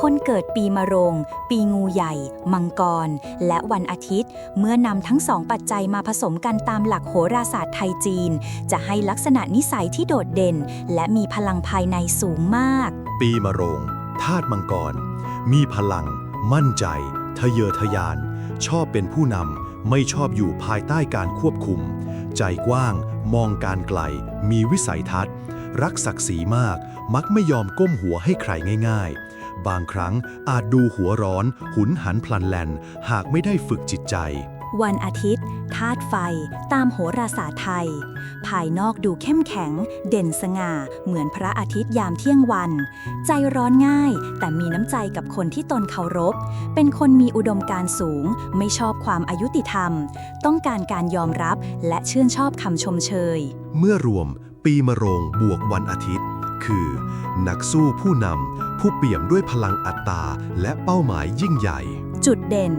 คนเกิดปีมะโรง ปีงูใหญ่ มังกร และวันอาทิตย์ เมื่อนำทั้งสองปัจจัยมาผสมกันตามหลักโหราศาสตร์ไทยจีน จะให้ลักษณะนิสัยที่โดดเด่น และมีพลังภายในสูงมาก ปีมะโรงธาตุมังกร มีพลัง มั่นใจ ทะเยอทะยาน ชอบเป็นผู้นำ ไม่ชอบอยู่ภายใต้การควบคุม ใจกว้าง มองการไกล มีวิสัยทัศน์ รักศักดิ์ศรีมาก มักไม่ยอมก้มหัวให้ใครง่าย ๆ บางครั้งอาจดูหัวร้อน หุนหันพลันแลน หากไม่ได้ฝึกจิตใจ วันอาทิตย์ธาตุไฟ ตามโหราศาสตร์ไทย ภายนอกดูเข้มแข็ง เด่นสง่า เหมือนพระอาทิตย์ยามเที่ยงวัน ใจร้อนง่าย แต่มีน้ำใจกับคนที่ตนเคารพ เป็นคนมีอุดมการณ์สูง ไม่ชอบความอายุติธรรม ต้องการการยอมรับและชื่นชอบคำชมเชย เมื่อรวม ปีมะโรงบวกวันอาทิตย์ คือ นักสู้ผู้นำผู้เปี่ยมด้วยพลังอัตตาและเป้าหมายยิ่งใหญ่ จุดเด่น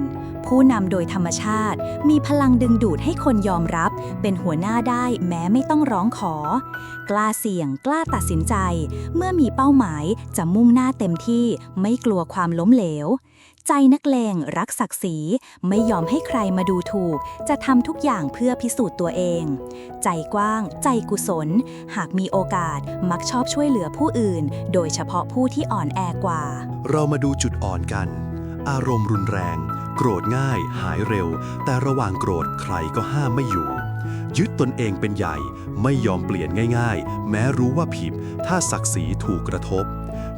ผู้นำโดยธรรมชาติ มีพลังดึงดูดให้คนยอมรับ เป็นหัวหน้าได้แม้ไม่ต้องร้องขอ กล้าเสี่ยง กล้าตัดสินใจ เมื่อมีเป้าหมายจะมุ่งหน้าเต็มที่ ไม่กลัวความล้มเหลว ใจนักเลงรักศักดิ์ศรีไม่ยอมให้ใครมาดูถูก จะทำทุกอย่างเพื่อพิสูจน์ตัวเอง ใจกว้าง ใจกุศล หากมีโอกาสมักชอบช่วยเหลือผู้อื่น โดยเฉพาะผู้ที่อ่อนแอกว่า เรามาดูจุดอ่อนกัน อารมณ์รุนแรง โกรธง่าย หายเร็ว แต่ระหว่างโกรธใครก็ห้ามไม่อยู่ ยึดตนเองเป็นใหญ่ ไม่ยอมเปลี่ยนง่าย ๆ แม้รู้ว่าผิด ถ้าศักดิ์ศรีถูกกระทบ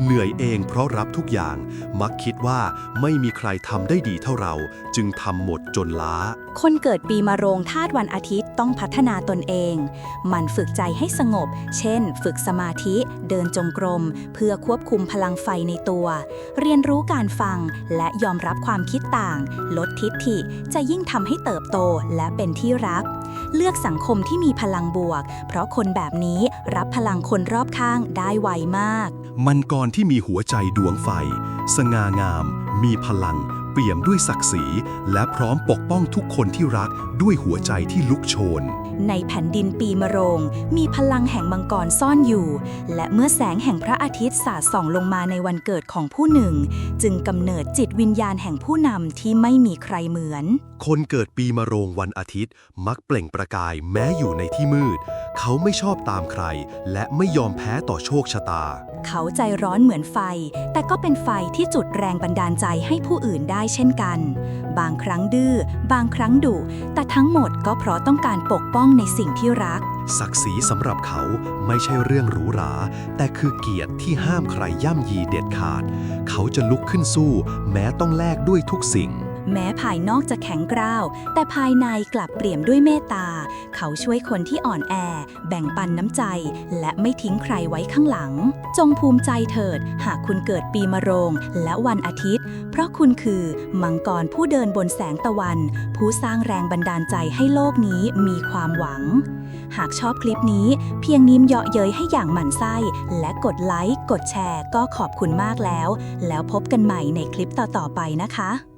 เหนื่อยเองเพราะรับทุกอย่าง มักคิดว่าไม่มีใครทำได้ดีเท่าเรา จึงทำหมดจนล้า คนเกิดปีมะโรงธาตุวันอาทิตย์ ต้องพัฒนาตนเอง มันฝึกใจให้สงบ เช่น ฝึกสมาธิ เดินจงกรม เพื่อควบคุมพลังไฟในตัว เรียนรู้การฟังและยอมรับความคิดต่าง ลดทิฐิ จะยิ่งทำให้เติบโตและเป็นที่รัก เลือกสังคมที่มีพลังบวก เพราะคนแบบนี้รับพลังคนรอบข้างได้ไวมาก มันกรที่มีหัวใจดวงไฟ สง่างาม มีพลัง เปี่ยมด้วยศักดิ์ศรี และพร้อมปกป้องทุกคนที่รักด้วยหัวใจที่ลุกโชน ในแผ่นดินปีมะโรง มีพลังแห่งมังกรซ่อนอยู่ และเมื่อแสงแห่งพระอาทิตย์สาดส่องลงมาในวันเกิดของผู้หนึ่ง จึงกำเนิดจิตวิญญาณแห่งผู้นำที่ไม่มีใครเหมือน คนเกิดปีมะโรงวันอาทิตย์ มักเปล่งประกายแม้อยู่ในที่มืด เขาไม่ชอบตามใคร และไม่ยอมแพ้ต่อโชคชะตา เขาใจร้อนเหมือนไฟ แต่ก็เป็นไฟที่จุดแรงบันดาลใจให้ผู้อื่นได้เช่นกัน บางครั้งดื้อ บางครั้งดุ แต่ทั้งหมดก็เพราะต้องการปกป้องในสิ่งที่รัก ศักดิ์ศรีสำหรับเขาไม่ใช่เรื่องหรูหรา แต่คือเกียรติที่ห้ามใครย่ำยีเด็ดขาด เขาจะลุกขึ้นสู้ แม้ต้องแลกด้วยทุกสิ่ง แม้ภายนอกจะแข็งกร้าว แต่ภายในกลับเปลี่ยมด้วยเมตตา เขาช่วยคนที่อ่อนแอ แบ่งปันน้ำใจ และไม่ทิ้งใครไว้ข้างหลัง จงภูมิใจเถิด หากคุณเกิดปีมะโรงและวันอาทิตย์ เพราะคุณคือมังกรผู้เดินบนแสงตะวัน ผู้สร้างแรงบันดาลใจให้โลกนี้มีความหวัง หากชอบคลิปนี้ เพียงนิ้มเยาะเย้ยให้อย่างหมั่นไส้ และกดไลค์ กดแชร์ ก็ขอบคุณมากแล้ว แล้วพบกันใหม่ในคลิปต่อๆไปนะคะ